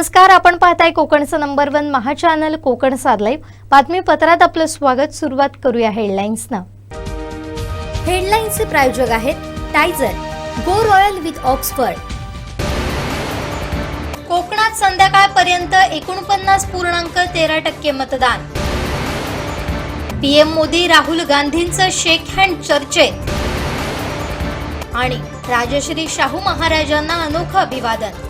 नमस्कार आपण पाहताय कोकणचं number one Maha channel Kokan साध लाईव्ह बातमीपत्रात आपलं स्वागत. सुरुवात करूया हेडलाईन्सनं हेडलाईन्सचे प्रायोजक आहेत Tyzer go royal with Oxford कोकणात संध्याकाळपर्यंत एकोणपन्नास पूर्णांक तेरा टक्के मतदान. पीएम मोदी राहुल गांधींचं शेक हँड चर्चेत. आणि राजश्री शाहू महाराजांना अनोखं अभिवादन.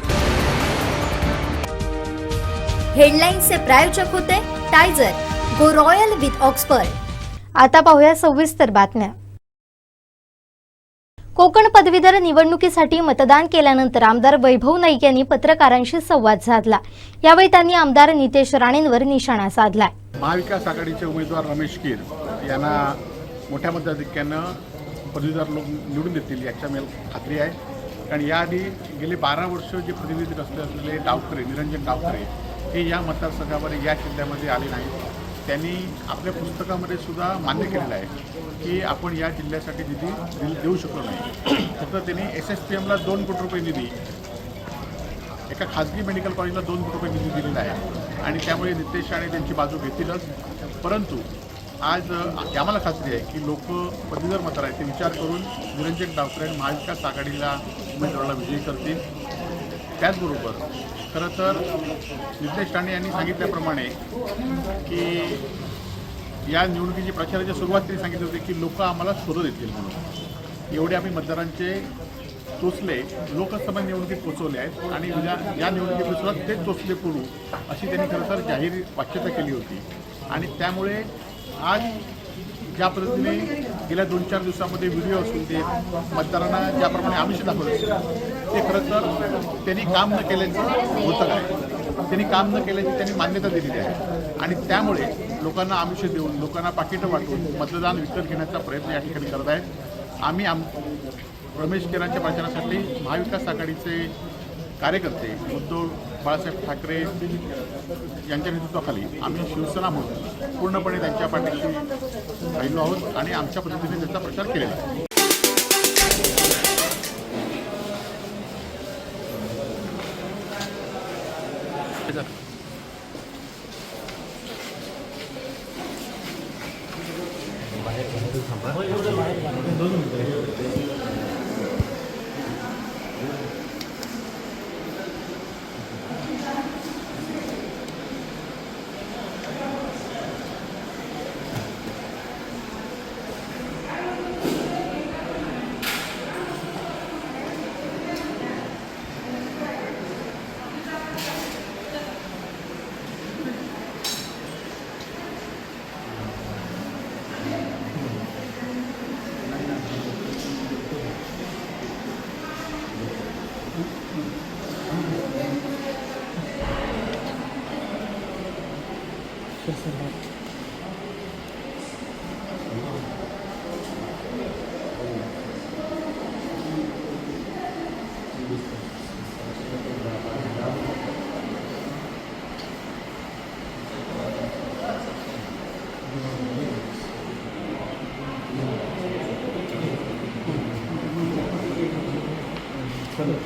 हेडलाईन्सचे प्रायोजक होते टायझर गो रॉयल विथ ऑक्सफर्ड. आता पाहूया सविस्तर बातम्या. कोकण पदवीधर निवडणुकीसाठी मतदान केल्यानंतर आमदार वैभव नाईक यांनी पत्रकारांशी संवाद साधला. यावेळी त्यांनी आमदार नितेश राणेंवर निशाणा साधलाय. महाविकास आघाडीचे उमेदवार रमेश कीर यांना मोठ्या मताधिक्यानं पदवीधर लोक निवडून देतील याच्या मेल खात्री आहे. कारण याआधी गेले बारा वर्ष जे प्रतिनिधी असले असलेले डावकरे निरंजन डावकरे हे या मतदारसंघामध्ये या जिल्ह्यामध्ये आले नाहीत त्यांनी आपल्या पुस्तकामध्ये सुद्धा मान्य केलेलं आहे की आपण या जिल्ह्यासाठी निधी देऊ शकलो नाही. फक्त त्यांनी एस एस पी एमला दोन कोटी रुपये निधी एका खाजगी मेडिकल कॉलेजला दोन कोटी रुपये निधी दिलेला आहे. आणि त्यामुळे नितेश राणे त्यांची बाजू घेतीलच. परंतु आज आम्हाला खात्री आहे की लोक पदवीधर मतदार आहेत. ते विचार करून निरंजन डावकरे आणि महाविकास आघाडीला उमेदवाराला विजयी करतील. त्याचबरोबर खरं तर नितेश राणे यांनी सांगितल्याप्रमाणे की या निवडणुकीची प्रचाराच्या सुरुवात त्यांनी सांगितली होती की लोक आम्हाला शोधत येतील म्हणून. एवढे आम्ही मतदारांचे टोचले लोकसभा निवडणुकीत पोचवले आहेत आणि उद्या या निवडणुकीत सुद्धा तेच टोचले करू अशी त्यांनी खरं तर जाहीर वाच्यता केली होती. आणि त्यामुळे आज ज्या पद्धतीने गेल्या दोन चार दिवसामध्ये व्हिडिओ असून ते मतदारांना ज्याप्रमाणे आमिष दाखवत असेल ते खरं तर त्यांनी काम न केल्याचं होतं आहे त्यांनी काम न केल्याची त्यांनी मान्यता दिलेली आहे. आणि त्यामुळे लोकांना आमिष देऊन लोकांना पाकिटं वाटून मतदान विकत घेण्याचा प्रयत्न या ठिकाणी करत आहेत. आम्ही आम रमेश केरांच्या प्रचारासाठी महाविकास आघाडीचे कार्यकर्ते उद्धव बाळासाहेब ठाकरे यांच्या नेतृत्वाखाली आम्ही शिवसेना म्हणून पूर्णपणे त्यांच्या पाठीशी राहिलो आहोत आणि आमच्या पद्धतीने त्यांचा प्रचार केलेला आहे.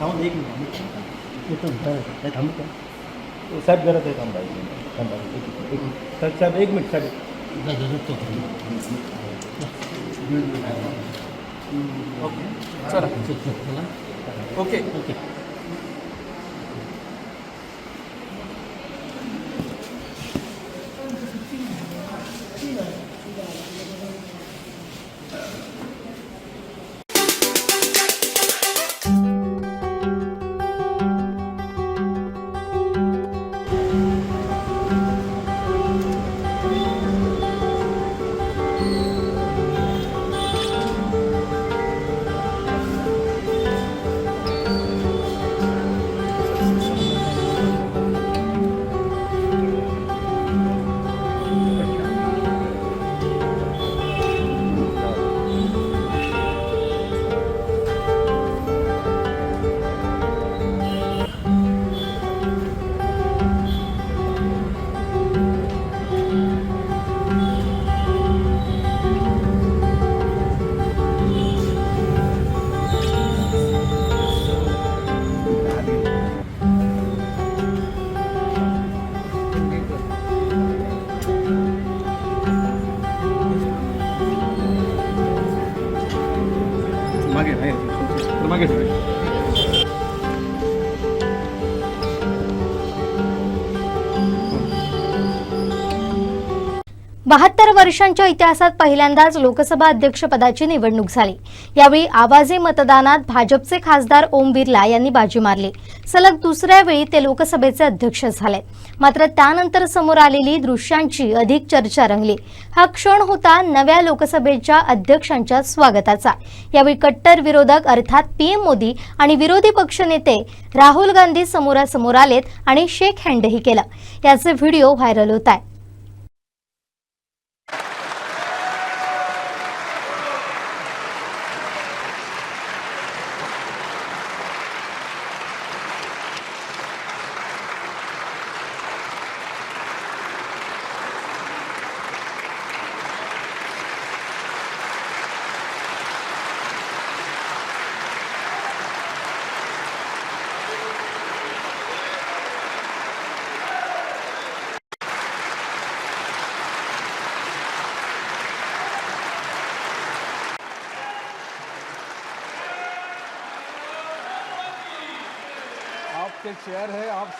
थांबा एक मिनिट. थांबू. साहेब घरात आहे थांबा एक मिनिट थांबा एक मिनिट एक मिनिट. साहेब साहेब एक मिनिट साहेब. ओके. ओके. बहात्तर वर्षांच्या इतिहासात पहिल्यांदाच लोकसभा अध्यक्षपदाची निवडणूक झाली. यावेळी आवाजी मतदानात भाजपचे खासदार ओम बिर्ला यांनी बाजी मारली. सलग दुसऱ्या वेळी ते लोकसभेचे अध्यक्ष झाले. मात्र त्यानंतर समोर आलेली दृश्यांची अधिक चर्चा रंगली. हा क्षण होता नव्या लोकसभेच्या अध्यक्षांच्या स्वागताचा. यावेळी कट्टर विरोधक अर्थात पीएम मोदी आणि विरोधी पक्षनेते राहुल गांधी समोरासमोर आलेत आणि शेक हँडही केलं. याचे व्हिडिओ व्हायरल होत आहे.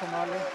personale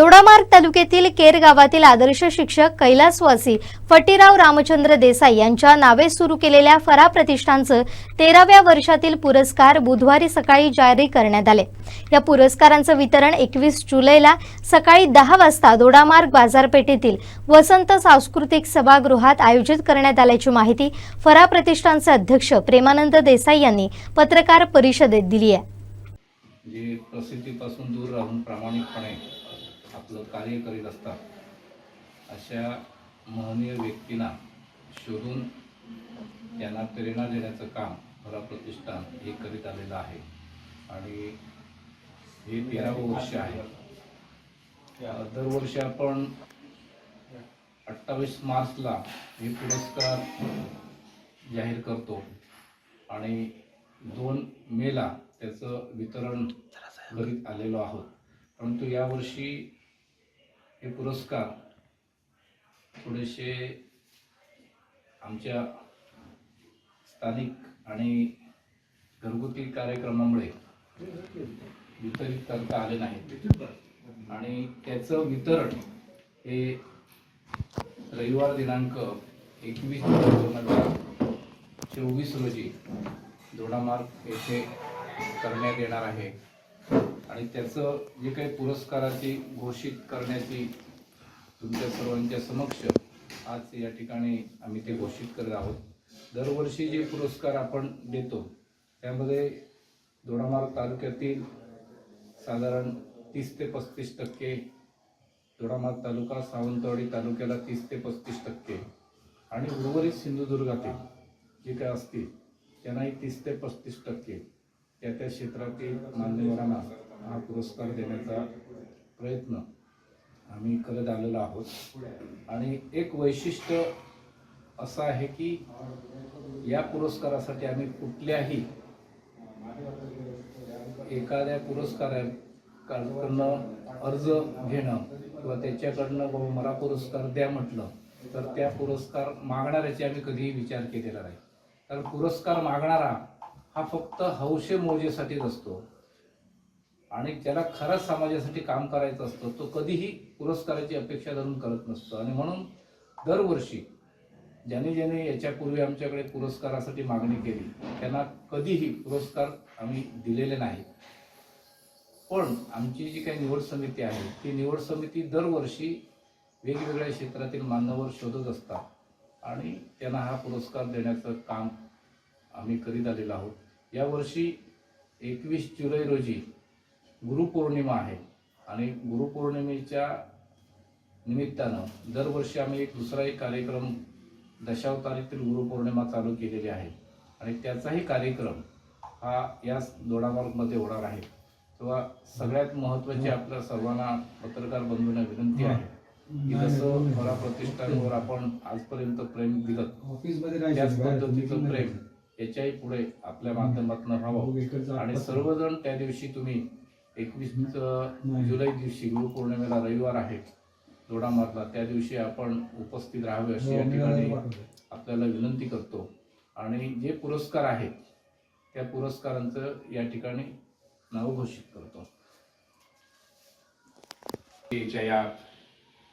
दोडामार्ग तालुक्यातील केर गावातील आदर्श शिक्षक कैलासवासी फटीराव रामचंद्र देसाई यांच्या नावे सुरू केलेल्या फरा प्रतिष्ठानचं तेराव्या वर्षातील पुरस्कार बुधवारी सकाळी जारी करण्यात आले. या पुरस्कारांचं वितरण एकवीस जुलैला सकाळी दहा वाजता दोडामार्ग बाजारपेठेतील वसंत सांस्कृतिक सभागृहात आयोजित करण्यात आल्याची माहिती फरा प्रतिष्ठानचे अध्यक्ष प्रेमानंद देसाई यांनी पत्रकार परिषदेत दिली आहे. जे प्रसिद्धीपासून दूर राहून प्रामाणिकपणे आपलं कार्य करीत असतात अशा महनीय व्यक्तींना शोधून त्यांना प्रेरणा देण्याचं काम मला प्रतिष्ठान हे करीत आलेलं आहे. आणि हे तेरावं वर्ष आहे. दरवर्षी आपण अठ्ठावीस मार्चला हे पुरस्कार जाहीर करतो आणि दोन मेला त्याचं वितरण करीत आलेलो आहोत. परंतु यावर्षी हे पुरस्कार थोडेसे आमच्या स्थानिक आणि घरगुती कार्यक्रमामुळे वितरित करता आले नाहीत. आणि त्याचं वितरण हे रविवार दिनांक एकवीस जुलै दोन हजार चोवीस रोजी दोडामार्ग येथे करण्यात येणार आहे. आणि त्याचं जे काही पुरस्काराची घोषित करण्याची तुमच्या सर्वांच्या समक्ष आज या ठिकाणी आम्ही ते घोषित करत आहोत. दरवर्षी जे पुरस्कार आपण देतो त्यामध्ये दोडामार्ग तालुक्यातील साधारण तीस ते पस्तीस टक्के दोडामार्ग तालुका सावंतवाडी तालुक्याला तीस ते पस्तीस टक्के आणि उर्वरित सिंधुदुर्गातील जे काय असतील त्यांनाही तीस ते पस्तीस टक्के त्या त्या क्षेत्रातील मान्यवरांना हा पुरस्कार देण्याचा प्रयत्न आम्ही करत आलेलो आहोत. आणि एक वैशिष्ट्य असं आहे की या पुरस्कारासाठी आम्ही कुठल्याही एखाद्या पुरस्काराकडनं अर्ज घेणं किंवा त्याच्याकडनं बाबा मला पुरस्कार द्या म्हटलं तर त्या पुरस्कार मागणाऱ्याचे आम्ही कधीही विचार केलेला नाही. कारण पुरस्कार मागणारा हा फक्त हौशे मोजेसाठीच असतो. आणि ज्याला खरंच समाजासाठी काम करायचं असतं तो कधीही पुरस्काराची अपेक्षा धरून करत नसतो. आणि म्हणून दरवर्षी ज्याने ज्याने याच्यापूर्वी आमच्याकडे पुरस्कारासाठी मागणी केली त्यांना कधीही पुरस्कार आम्ही दिलेले नाही. पण आमची जी काही निवड समिती आहे ती निवड समिती दरवर्षी वेगवेगळ्या क्षेत्रातील मान्यवर शोधत असतात आणि त्यांना हा पुरस्कार देण्याचं काम आम्ही करीत आलेलो आहोत. यावर्षी एकवीस जुलै रोजी गुरुपौर्णिमा आहे. आणि गुरुपौर्णिमेच्या निमित्तानं दरवर्षी आम्ही एक दुसरा एक कार्यक्रम दशावतारीतील गुरुपौर्णिमा चालू केलेली आहे. आणि त्याचाही कार्यक्रम हा या दोडामार्गमध्ये होणार आहे. तेव्हा सगळ्यात महत्त्वाची आपल्या सर्वांना पत्रकार बंधूंना विनंती आहे की जसं मला प्रतिष्ठानवर आपण आजपर्यंत प्रेम दिलं त्याच पद्धतीचं प्रेम याच्याही पुढे आपल्या माध्यमातून राहावं आणि सर्वजण त्या दिवशी तुम्ही एकवीस जुलै दिवशी गुरुपौर्णिमेला रविवार आहे दोडामार्गला त्या दिवशी आपण उपस्थित राहावे अशी या ठिकाणी आपल्याला विनंती करतो. आणि जे पुरस्कार आहेत त्या पुरस्कारांचं या ठिकाणी नाव घोषित करतो. या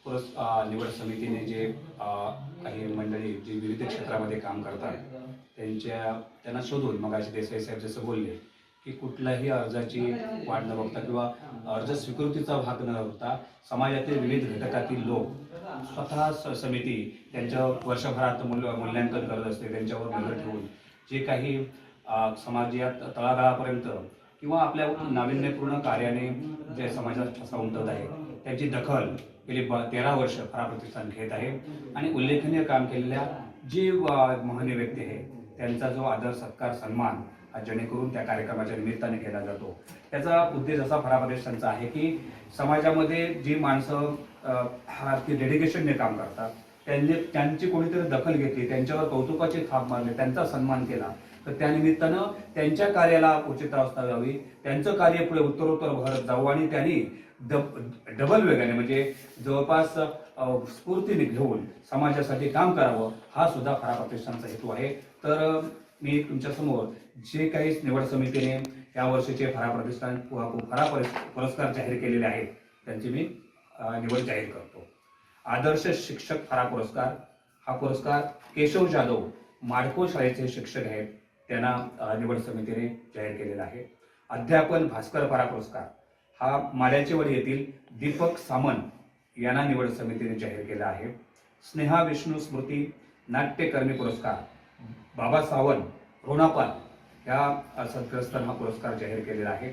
पुरस् निवड समितीने जे काही मंडळी जी विविध क्षेत्रामध्ये काम करतात त्यांच्या त्यांना शोधून मग देसाई साहेब जसं बोलले की कुठल्याही अर्जाची वाट न बघता किंवा अर्ज स्वीकृतीचा भाग न बघता समाजातील विविध घटकातील लोक स्वतः स- समिती त्यांच्या वर्षभरात मूल्य मूल्यांकन करत असते त्यांच्यावर नजर ठेवून. जे काही समाजात तळागाळापर्यंत किंवा आपल्या नाविन्यपूर्ण कार्याने जे समाजात ठसा उमटत आहे त्यांची दखल गेली ब तेरा वर्ष फरा प्रतिष्ठान घेत आहे. आणि उल्लेखनीय काम केलेल्या जी अ, महान व्यक्ती आहे. त्यांचा जो आदर सत्कार सन्मान जेणेकरून त्या कार्यक्रमाच्या निमित्ताने केला जातो. त्याचा उद्देश असा फराप्रदेशांचा आहे की समाजामध्ये जी माणसं अ, डेडिकेशनने काम करतात त्यांनी त्यांची कोणीतरी दखल घेतली त्यांच्यावर कौतुकाची थाप मारली त्यांचा सन्मान केला तर त्या निमित्तानं त्यांच्या कार्याला उचित अवस्था यावी त्यांचं कार्य पुढे उत्तरोत्तर भरत जाऊ आणि त्यांनी डब- डबल वेगाने म्हणजे जवळपास स्फूर्तीने घेऊन समाजासाठी काम करावं हा सुद्धा फरा प्रतिष्ठानचा हेतू आहे. तर मी तुमच्यासमोर जे काही निवड समितीने या वर्षीचे फरा प्रतिष्ठान फरा पुरस्कार जाहीर केलेले आहेत त्यांची मी निवड जाहीर करतो. आदर्श शिक्षक फरा पुरस्कार हा पुरस्कार केशव जाधव माडको शाळेचे शिक्षक आहेत त्यांना निवड समितीने जाहीर केलेला आहे. अध्यापन भास्कर फरा पुरस्कार हा माड्याचेवाडी येथील दीपक सामंत यांना निवड समितीने जाहीर केला आहे. स्नेहा विष्णू स्मृती नाट्यकर्मी पुरस्कार बाबा सावंत रोणापाल या सद्ग्रस्तांना हा पुरस्कार जाहीर केलेला आहे.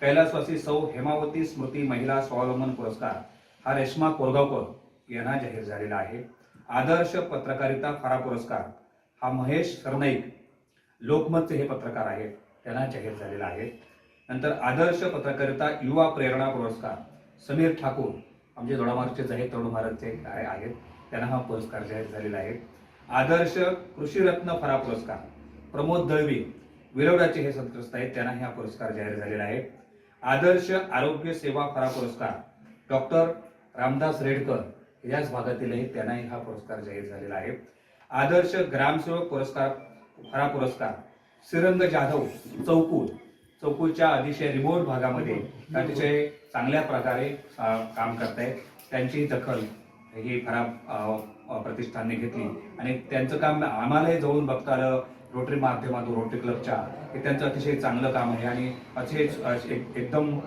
कैलासवासी सौ हेमावती स्मृती महिला स्वावलंबन पुरस्कार हा रेश्मा कोरगावकर यांना जाहीर झालेला आहे. आदर्श पत्रकारिता फरा पुरस्कार हा महेश सरनाईक लोकमतचे हे पत्रकार आहेत त्यांना जाहीर झालेला आहे. नंतर आदर्श पत्रकारिता युवा प्रेरणा पुरस्कार समीर ठाकूर आमचे दोडामार्गचेच आहेत तरुण भारतचे आहेत त्यांना हा पुरस्कार जाहीर झालेला आहे. आदर्श कृषीरत्न फरा पुरस्कार. प्रमोद दळवी विरवडाचे हे सदग्रस्त आहेत त्यांना हा पुरस्कार जाहीर झालेला आहे. आदर्श आरोग्य सेवा फरा पुरस्कार. डॉक्टर रामदास रेडकर याच भागातीलही त्यांनाही हा पुरस्कार जाहीर झालेला आहे. आदर्श ग्रामसेवक पुरस्कार फरा पुरस्कार. श्रीरंग जाधव चौकूर. चौकूरच्या अतिशय रिमोट भागामध्ये अतिशय चांगल्या प्रकारे काम काम करतायत. त्यांची दखल ही फरा प्रतिष्ठानने घेतली. आणि त्यांचं काम आम्हालाही जाऊन बघता आलं रोटरी माध्यमातून रोटरी क्लबच्या हे त्यांचं अतिशय चांगलं काम आहे. आणि अतिशय एक- एकदम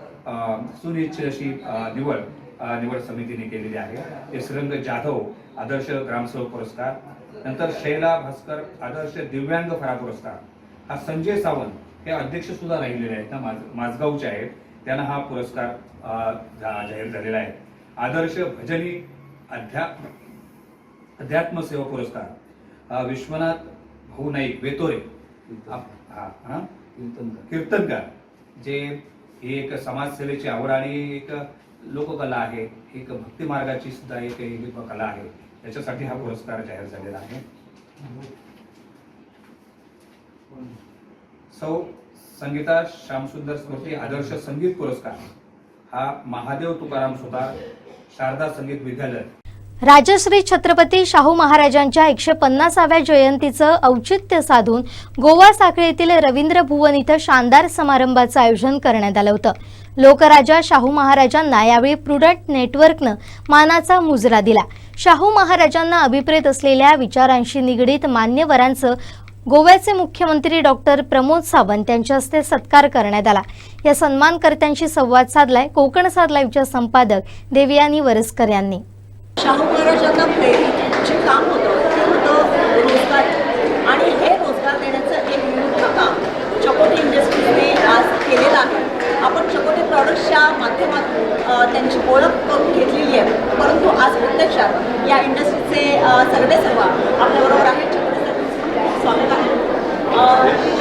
सुनिश्चित अशी निवड निवड समितीने केलेली आहे. यशरंग जाधव आदर्श ग्रामसेवक पुरस्कार. नंतर शैला भास्कर आदर्श दिव्यांग फरा पुरस्कार. हा संजय सावंत हे अध्यक्ष सुद्धा राहिलेले आहेत. ना माझ माझगावचे आहेत. त्यांना हा पुरस्कार जाहीर झालेला आहे. आदर्श भजनी अध्यात्म अध्यात्म सेवा पुरस्कार विश्वनाथ भाऊ नाईक वेतोरे. कीर्तनकार. जे ही एक समाजसेवेची आवड आणि एक लोककला आहे एक भक्ती मार्गाची सुद्धा एक कला आहे. त्याच्यासाठी हा पुरस्कार जाहीर झालेला आहे. सौ संगीता श्यामसुंदर स्मृती आदर्श संगीत पुरस्कार. हा महादेव तुकाराम सुतार शारदा संगीत विद्यालय. राजश्री छत्रपती शाहू महाराजांच्या एकशे पन्नासाव्या जयंतीचं औचित्य साधून गोवा साखळे येथील रवींद्र भुवन इथं शानदार समारंभाचं आयोजन करण्यात आलं होतं. लोकराजा शाहू महाराजांना यावेळी प्रुडंट नेटवर्कनं मानाचा मुजरा दिला. शाहू महाराजांना अभिप्रेत असलेल्या विचारांशी निगडीत मान्यवरांचं गोव्याचे मुख्यमंत्री डॉक्टर प्रमोद सावंत यांच्या हस्ते सत्कार करण्यात आला. या सन्मानकर्त्यांशी संवाद साधलाय. कोकण साध लाईव्हच्या संपादक देवयानी वरसकर यांनी. शाहू महाराजांना पेढीचे काम होतं ते होतं रोजगार. आणि हे रोजगार देण्याचं एक मोठं काम चकोटे इंडस्ट्रीने आज केलेलं आहे. आपण चकोटे प्रॉडक्ट्सच्या माध्यमातून त्यांची ओळख करून घेतलेली आहे. परंतु आज प्रत्यक्षात या इंडस्ट्रीचे सगळे सर्व आपल्याबरोबर आहेत. चकोटे स्वागत आहे.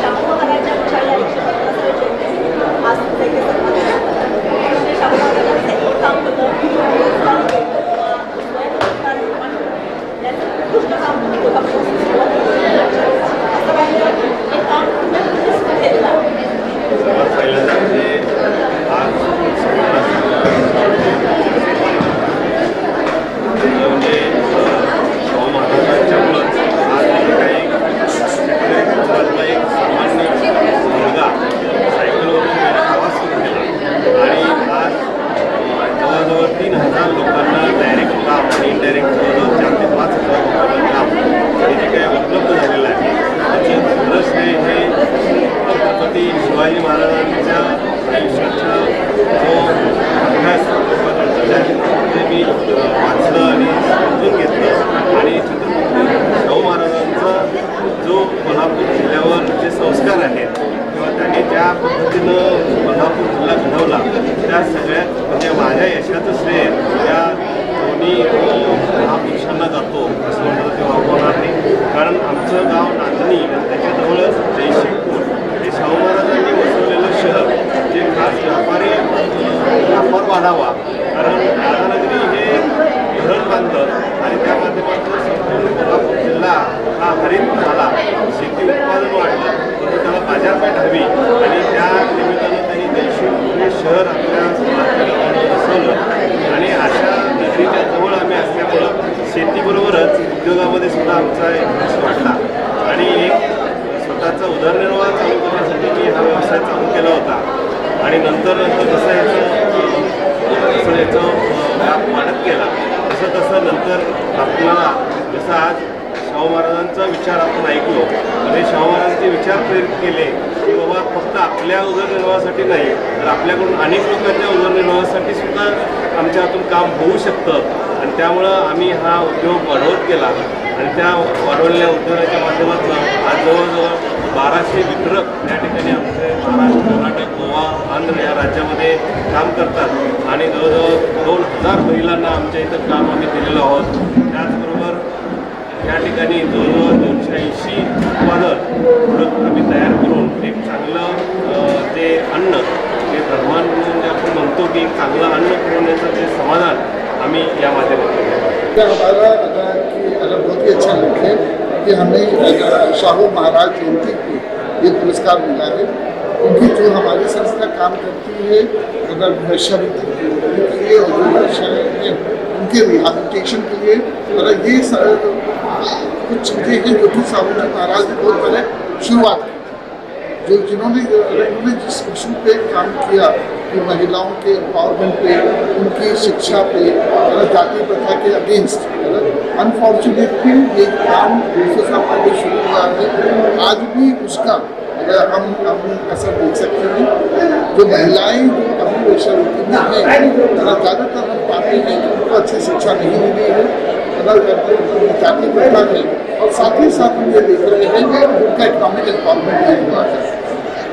त्याचा उदरनिर्वाह चालू करण्यासाठी मी हा व्यवसाय चालू केला होता. आणि नंतर नंतर जसं याचं जसं याचं व्याप वाढत गेला तसं तसं नंतर आपल्याला जसं आज शाहू महाराजांचा विचार आपण ऐकलो आणि शाहू महाराजांचे विचार प्रेरित केले की बाबा फक्त आपल्या उदरनिर्वाहासाठी नाही तर आपल्याकडून अनेक लोकांच्या उदरनिर्वाहासाठी सुद्धा आमच्या हातून काम होऊ शकतं. आणि त्यामुळं आम्ही हा उद्योग वाढवत गेला. आणि त्या वाढवलेल्या उद्योगाच्या माध्यमातून आज जवळजवळ बाराशे वितरक या ठिकाणी आमचे महाराष्ट्र कर्नाटक गोवा आंध्र या राज्यामध्ये काम करतात. आणि जवळजवळ दोन हजार महिलांना आमच्या इथं काम आम्ही दिलेलं आहोत. त्याचबरोबर या ठिकाणी जवळजवळ दोनशे ऐंशी उत्पादन प्रोडक्ट आम्ही तयार करून एक चांगलं जे अन्न जे धर्मान म्हणून जे आपण म्हणतो की चांगलं अन्न पुरवण्याचं जे समाधान आम्ही या माध्यमातून की अच्छा लगे कि हमें शाहू महाराज जयंती को ये पुरस्कार मिला है। क्योंकि जो हमारी संस्था काम करती है, अगर वैश्यवृत्ति के लिए और उनके रिहैबिलिटेशन के लिए अगर ये सारे कुछ चीज़ें हैं जो कि शाहू जी महाराज ने बहुत पहले शुरुआत की जो जिन्होंने उन्होंने जिस इशू पे काम किया, कि महिलाओं के एम्पावरमेंट पे, उनकी शिक्षा पे और जाति प्रथा के अगेंस्ट अनफॉर्चुनेटली ये काम दूसरे सौ साल पहले शुरू हुआ है। आज भी उसका, अगर हम हम असर देख सकते हैं जो महिलाएँ जो अभी वैश्यवृत्ति में हैं ज़्यादातर हम पाते हैं कि उनको अच्छी शिक्षा नहीं मिली है अगर जाति प्रथा है। और साथ ही साथ हम ये देख रहे हैं कि उनका इकोनॉमिक एम्पावरमेंट नहीं हुआ है।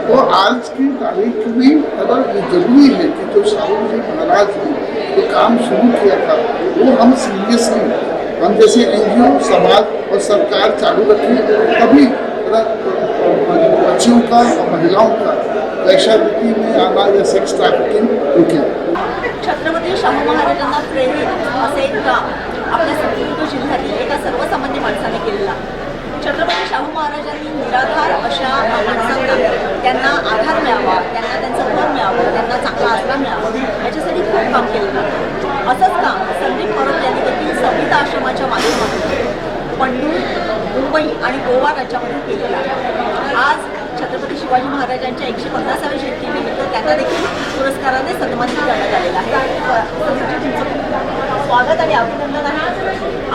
तो आज की तारीख में अगर ये ज़रूरी है कि जो शाहू जी महाराज ने जो काम शुरू किया था, वो हम सीरियसली हम जैसे एन समाज और सरकार चालू रखें, तभी बच्चियों का और महिलाओं का वैश्यावृत्ति में आना या सेक्स ट्रैफिकिंग रुके। छत्रपती शाहू महाराजांना प्रेरित असे एक, आपल्या सिंधुदुर्ग जिल्ह्यातील एका सर्वसामान्य माणसाने केलेलं. छत्रपती शाहू महाराजांनी निराधार अशा माणसांना त्यांना आधार मिळावा, त्यांना त्यांचं घर मिळावं, त्यांना चांगला मिळावा, याच्यासाठी खूप काम केलेलं असंच काम संदीप परब यांनी देखील सविता आश्रमाच्या माध्यमातून पंडू मुंबई आणि गोवा राज्यामध्ये केलेलं आहे. आज छत्रपती शिवाजी महाराजांच्या एकशे पन्नासाव्या जयंतीनिमित्त त्यांना देखील पुरस्काराने सन्मानित करण्यात आलेला आहे. स्वागत आणि अभिनंदन आहे.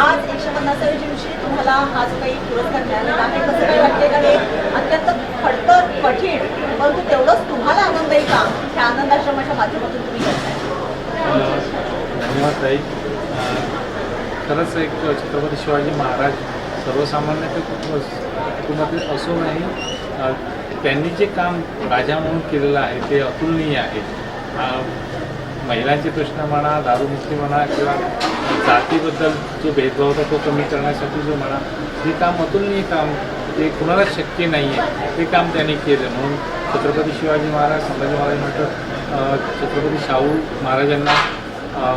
आज एकशे पन्नासाव्या दिवशी तुम्हाला हा जो काही पुरस्कार मिळालेला आहे कसं काय वाटते का हे अत्यंत खडतर कठीण परंतु तेवढंच तुम्हाला आनंददायी काम त्या आनंदाश्रमाच्या माध्यमातून तुम्ही धन्यवाद ताई खरंच एक छत्रपती शिवाजी महाराज सर्वसामान्य ते कुटुंब कुटुंबातील असूनही त्यांनी जे काम राजा म्हणून केलेलं आहे ते अतुलनीय आहे. महिलांचे प्रश्न म्हणा दारूमुक्ती म्हणा किंवा जातीबद्दल जो भेदभाव होता तो कमी करण्यासाठी जो म्हणा हे काम अतुलनीय काम ते कुणालाच शक्य नाही आहे ते काम त्यांनी केलं. म्हणून छत्रपती शिवाजी महाराज संभाजी महाराज म्हटलं छत्रपती शाहू महाराजांना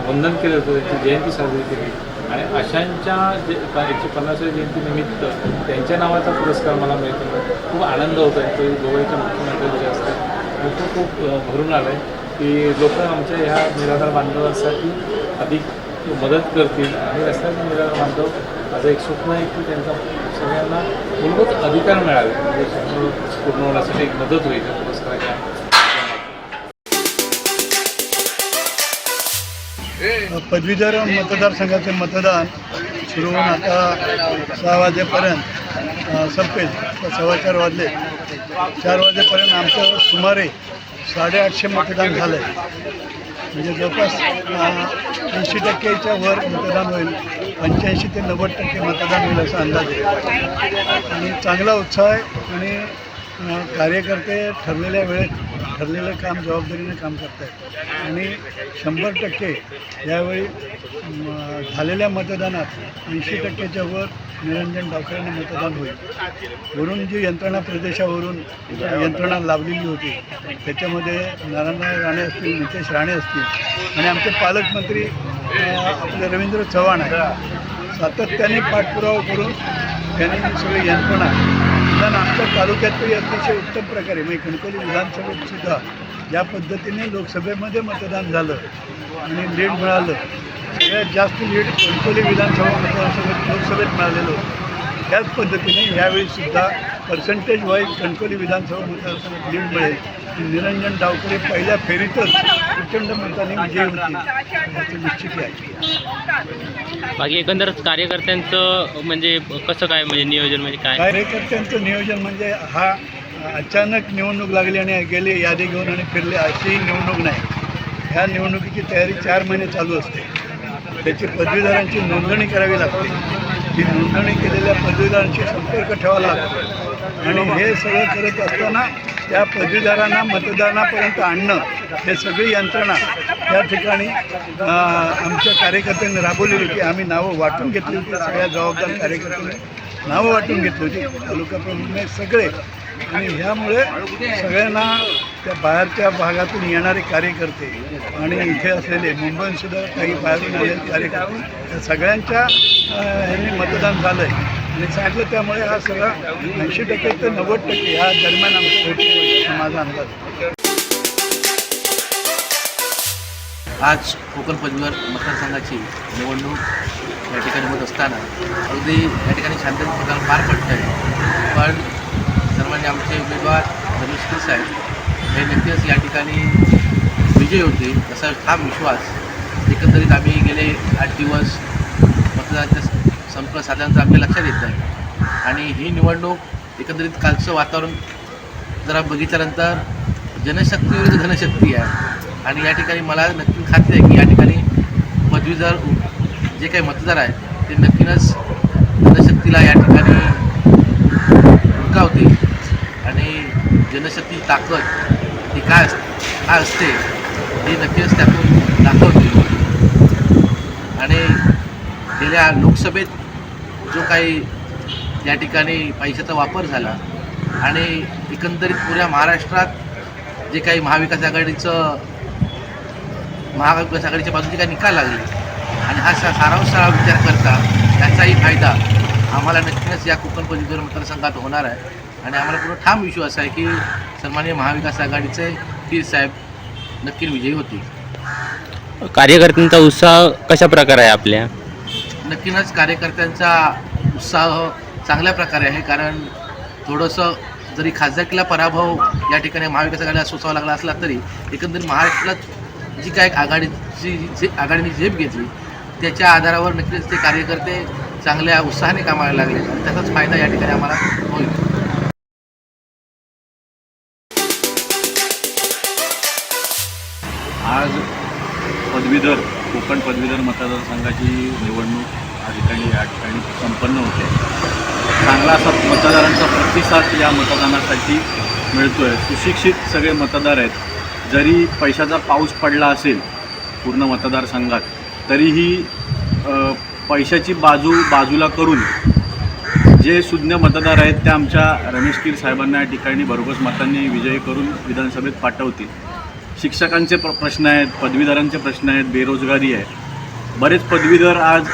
वंदन केलं होतं त्यांची जयंती साजरी केली. आणि अशांच्या जे एकशे पन्नासाव्या जयंतीनिमित्त त्यांच्या नावाचा पुरस्कार मला मिळतो. खूप आनंद होत आहे तो गोव्याच्या मुख्यमंत्र्यांच्या असतात आणि तो खूप भरून आला आहे की लोक आमच्या ह्या निराधार बांधवांसाठी अधिक मदत करतील. आणि रस्त्याचे निराधार बांधव माझं एक स्वप्न आहे की त्यांचा सगळ्यांना मूलभूत अधिकार मिळावे. म्हणजे स्वप्न पूर्ण होण्यासाठी एक मदत होईल पुरस्कार पदवीधर मतदारसंघाचे मतदान सुरू होऊन आता सहा वाजेपर्यंत संपेल. सव्वा चार वाजले. चार वाजेपर्यंत आमचं सुमारे साडेआठशे मतदान झालं आहे म्हणजे जवळपास ऐंशी टक्क्याच्या वर मतदान होईल. पंच्याऐंशी ते नव्वद टक्के मतदान होईल असा अंदाज आहे. आणि चांगला उत्साह आहे आणि कार्यकर्ते ठरलेल्या वेळेत ठरलेलं काम जबाबदारीने काम करत आहेत आणि शंभर टक्के यावेळी झालेल्या मतदानात ऐंशी टक्क्याच्या वर निरंजन डावकरांना मतदान होईल. वरून जी यंत्रणा प्रदेशावरून यंत्रणा लाभलेली होती त्याच्यामध्ये नारायणराव राणे असतील नितेश राणे असतील आणि आमचे पालकमंत्री आपले रवींद्र चव्हाण आहे सातत्याने पाठपुरावा करून त्यांनी सगळी यंत्रणा मतदान आमच्या तालुक्यातही अतिशय उत्तम प्रकारे म्हणजे कणकवली विधानसभेत सुद्धा ज्या पद्धतीने लोकसभेमध्ये मतदान झालं आणि लीड मिळालं. सगळ्यात जास्त लीड कणकवली विधानसभा मतदारसंघात लोकसभेत मिळालेलं होतं. त्याच पद्धतीने यावेळी सुद्धा पर्सेंटेज वाईज कणकवली विधानसभा मतदारसंघात लीड मिळेल. निरंजन डावकरे पहिल्या फेरीतच प्रचंड मताने विजयी होतील याचं निश्चित आहे. बाकी एकंदरच कार्यकर्त्यांचं म्हणजे कसं काय म्हणजे नियोजन म्हणजे काय? कार्यकर्त्यांचं नियोजन म्हणजे हा अचानक निवडणूक लागली आणि गेले यादी घेऊन आणि फिरले अशी निवडणूक नाही. ह्या निवडणुकीची तयारी चार महिने चालू असते. त्याची पदवीधरांची नोंदणी करावी लागते. ती नोंदणी केलेल्या पदवीदारांशी संपर्क ठेवावा लागतो. आणि हे सगळं करत असताना त्या पदवीदारांना मतदानापर्यंत आणणं हे सगळी यंत्रणा त्या ठिकाणी आमच्या कार्यकर्त्यांनी राबवलेली होती. आम्ही नावं वाटून घेतली होती. सगळ्या जबाबदार कार्यकर्त्यांनी नावं वाटून घेतली होती. तालुका प्रमुख सगळे आणि ह्यामुळे सगळ्यांना त्या बाहेरच्या भागातून येणारे कार्यकर्ते आणि इथे असलेले मुंबईसुद्धा काही बाहेरून आलेले कार्यकर्ते त्या सगळ्यांच्या ह्यांनी मतदान झालं आहे आणि सांगितलं त्यामुळे हा सगळा ऐंशी टक्के ते नव्वद टक्के ह्या दरम्यान आमचं माझा अंदाज आज कोकण पदवीवर मतदारसंघाची निवडणूक या ठिकाणी होत असताना अगदी या ठिकाणी शांततेत मतदान पार पडतं आहे पण आणि आमचे उमेदवार रमेश साहेब. हे नक्कीच या ठिकाणी विजय होते असा ठाम विश्वास. एकंदरीत आम्ही गेले आठ दिवस मतदानाच्या संपर्क साधल्यानंतर आपल्या लक्षात येत आहे आणि ही निवडणूक एकंदरीत कालचं वातावरण जरा बघितल्यानंतर जनशक्ती विरुद्ध धनशक्ती आहे. आणि या ठिकाणी मला नक्की खात्री आहे की या ठिकाणी पदवीधर जे काही मतदार आहेत ते नक्कीच जनशक्तीला या ठिकाणी हुडकावतील आणि जनशक्ती ताकद ही काय असते? काय असते? हे नक्कीच त्यातून दाखवते. आणि गेल्या लोकसभेत जो काही या ठिकाणी पैशाचा वापर झाला आणि एकंदरीत पुऱ्या महाराष्ट्रात जे काही महाविकास आघाडीचं महाविकास आघाडीच्या बाजूचे काही निकाल लागले आणि हा सा सारांशाळा विचार करता त्याचाही फायदा आम्हाला नक्कीच या कोकण पदवीधर मतदारसंघात होणार आहे. आणि आम्हाला पूर्ण ठाम विश्वास आहे की सन्माननीय महाविकास आघाडीचे पीर साहेब नक्की विजयी होतील. कार्यकर्त्यांचा उत्साह कशा प्रकारे आहे आपल्या? नक्कीनच कार्यकर्त्यांचा उत्साह चांगल्या प्रकारे आहे कारण थोडंसं जरी खासदारकीला पराभव या ठिकाणी महाविकास आघाडीला सोसावा लागला असला तरी एकंदरीत महाराष्ट्रात जी काय आघाडीची जे आघाडीने झेप घेतली त्याच्या आधारावर नक्कीच ते कार्यकर्ते चांगल्या उत्साहाने कामाला लागले. त्याचाच फायदा या ठिकाणी आम्हाला होईल. पदवीधर कोकण पदवीधर मतदारसंघाची निवडणूक या ठिकाणी या ठिकाणी संपन्न होते. चांगला असा मतदारांचा प्रतिसाद या मतदानासाठी मिळतो आहे सुशिक्षित सगळे मतदार आहेत. जरी पैशाचा पाऊस पडला असेल पूर्ण मतदारसंघात तरीही पैशाची बाजू बाजूला करून जे सुज्ञ मतदार आहेत ते आमच्या रमेश कीर साहेबांना या ठिकाणी भरघोस मतांनी विजयी करून विधानसभेत पाठवतील. शिक्षकांचे प्र प्रश्न आहेत पदवीधरांचे प्रश्न आहेत बेरोजगारी आहे. बरेच पदवीधर आज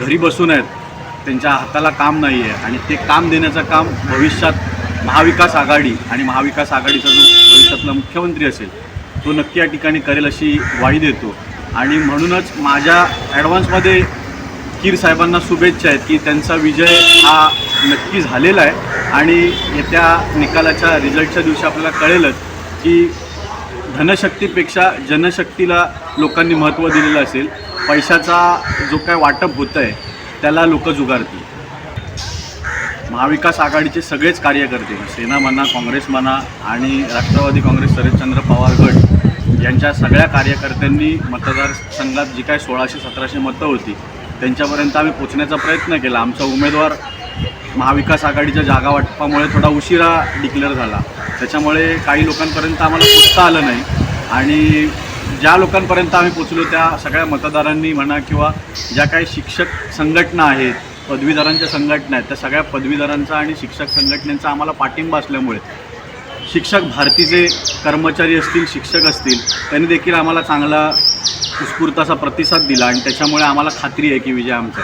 घरी बसून आहेत. त्यांच्या हाताला काम नाही आहे आणि ते काम देण्याचं काम भविष्यात महाविकास आघाडी आणि महाविकास आघाडीचा जो भविष्यातला मुख्यमंत्री असेल तो नक्की या ठिकाणी करेल अशी वाई देतो. आणि म्हणूनच माझ्या ॲडव्हान्समध्ये कीर साहेबांना शुभेच्छा आहेत की त्यांचा विजय हा नक्की झालेला आहे. आणि येत्या निकालाच्या रिझल्टच्या दिवशी आपल्याला कळेलच की धनशक्तीपेक्षा जनशक्तीला लोकांनी महत्त्व दिलेलं असेल पैशाचा जो काय वाटप होतं आहे त्याला लोक जुगारतील. महाविकास आघाडीचे सगळेच कार्यकर्ते सेना म्हणा काँग्रेस म्हणा आणि राष्ट्रवादी काँग्रेस शरदचंद्र पवार गट यांच्या सगळ्या कार्यकर्त्यांनी मतदारसंघात जी काय सोळाशे सतराशे मतं होती त्यांच्यापर्यंत आम्ही पोचण्याचा प्रयत्न केला. आमचा उमेदवार महाविकास आघाडीच्या जागा वाटपामुळे थोडा उशिरा डिक्लेअर झाला. त्याच्यामुळे काही लोकांपर्यंत आम्हाला पोचता आलं नाही. आणि ज्या लोकांपर्यंत आम्ही पोचलो त्या सगळ्या मतदारांनी म्हणा किंवा ज्या काही शिक्षक संघटना आहेत पदवीधरांच्या संघटना आहेत त्या सगळ्या पदवीधरांचा आणि शिक्षक संघटनेचा आम्हाला पाठिंबा असल्यामुळे शिक्षक भारतीचे कर्मचारी असतील शिक्षक असतील त्यांनी देखील आम्हाला चांगला उत्स्फूर्त असा प्रतिसाद दिला आणि त्याच्यामुळे आम्हाला खात्री आहे की विजय आमचा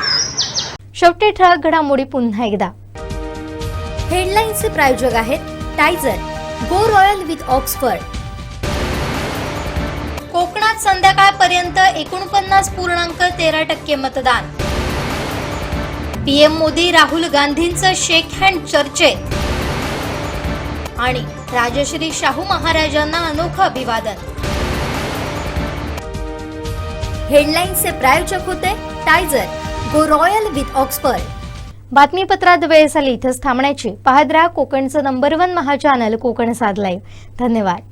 शेवटी ठळक घडामोडी पुन्हा एकदा. हेडलाईन्स हेडलाईन्सचे प्रायोजक आहेत टायझर. Go royal with Oxford. कोकणात संध्याकाळपर्यंत एकोणपन्नास पूर्णांक तेरा टक्के मतदान. पीएम मोदी राहुल गांधींचं शेक हँड चर्चेत आणि राजश्री शाहू महाराजांना अनोखं अभिवादन. हेडलाईन्सचे प्रायोजक होते टायझर गो रॉयल विथ ऑक्सफर्ड. बातमीपत्रात वेळ झाली इथंच थांबण्याची. पाहत राहा कोकणचं नंबर वन महाचॅनल कोकण साधलाय धन्यवाद.